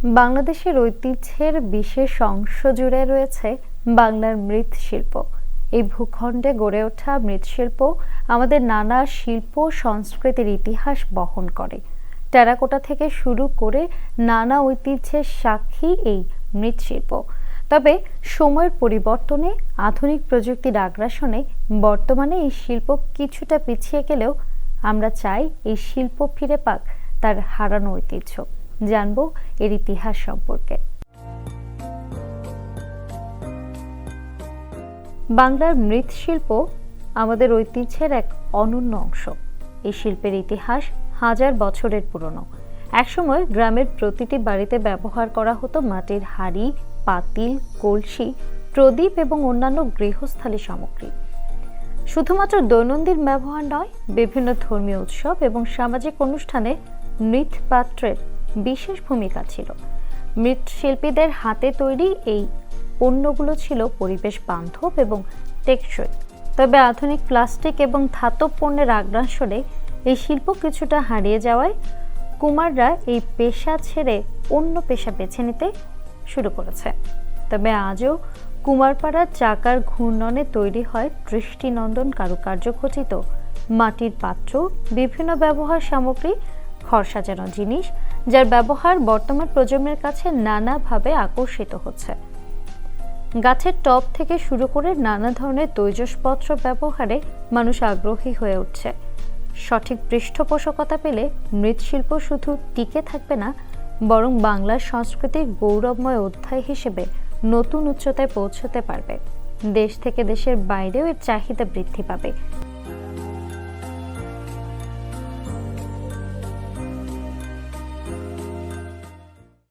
বাংলাদেশের ঐতিহ্যের বিশেষ অংশ জুড়ে রয়েছে বাংলার মৃৎশিল্প। এই ভূখণ্ডে গড়ে ওঠা মৃৎশিল্প আমাদের নানা শিল্প সংস্কৃতির ইতিহাস বহন করে। টেরাকোটা থেকে শুরু করে নানা ঐতিহ্যের সাক্ষী এই মৃৎশিল্প। তবে সময়ের পরিবর্তনে, আধুনিক প্রযুক্তির আগ্রাসনে বর্তমানে এই শিল্প কিছুটা পিছিয়ে গেলেও আমরা চাই এই শিল্প ফিরে পাক, তার হারানো ঐতিহ্য। জানব এর ইতিহাস সম্পর্কে। বাংলার মৃৎশিল্প আমাদের ঐতিহ্যের এক অনন্য অংশ। এই শিল্পের ইতিহাস হাজার বছরের পুরনো। একসময় গ্রামের প্রতিটি বাড়িতে ব্যবহার করা হতো মাটির হাঁড়ি, পাতিল, কলসি, প্রদীপ এবং অন্যান্য গৃহস্থালী সামগ্রী। শুধুমাত্র দৈনন্দিন ব্যবহার নয়, বিভিন্ন ধর্মীয় উৎসব এবং সামাজিক অনুষ্ঠানে মৃৎপাত্রের বিশেষ ভূমিকা ছিল। মৃৎশিল্পীদের হাতে তৈরি এই পণ্যগুলো ছিল পরিবেশ বান্ধব এবং টেকসই। তবে আধুনিক প্লাস্টিক এবং ধাতব পণ্যের আগ্রাসনে এই শিল্প কিছুটা হারিয়ে যাওয়ায় কুমাররা এই পেশা ছেড়ে অন্য পেশা বেছে নিতে শুরু করেছে। তবে আজও কুমারপাড়ার চাকার ঘূর্ণনে তৈরি হয় দৃষ্টিনন্দন কারুকার্য খচিত মাটির পাত্র, বিভিন্ন ব্যবহার সামগ্রী ঘর সাজানো জিনিস যার ব্যবহার বর্তমান প্রজন্মের কাছে নানাভাবে আকর্ষিত হচ্ছে। গাছের টব থেকে শুরু করে নানা ধরনের তৈজসপত্র ব্যবহারে মানুষ আগ্রহী হয়ে উঠছে। সঠিক পৃষ্ঠপোষকতা পেলে মৃৎশিল্প শুধু টিকে থাকবে না, বরং বাংলার সংস্কৃতির গৌরবময় অধ্যায় হিসেবে নতুন উচ্চতায় পৌঁছতে পারবে। দেশ থেকে দেশের বাইরেও এর চাহিদা বৃদ্ধি পাবে।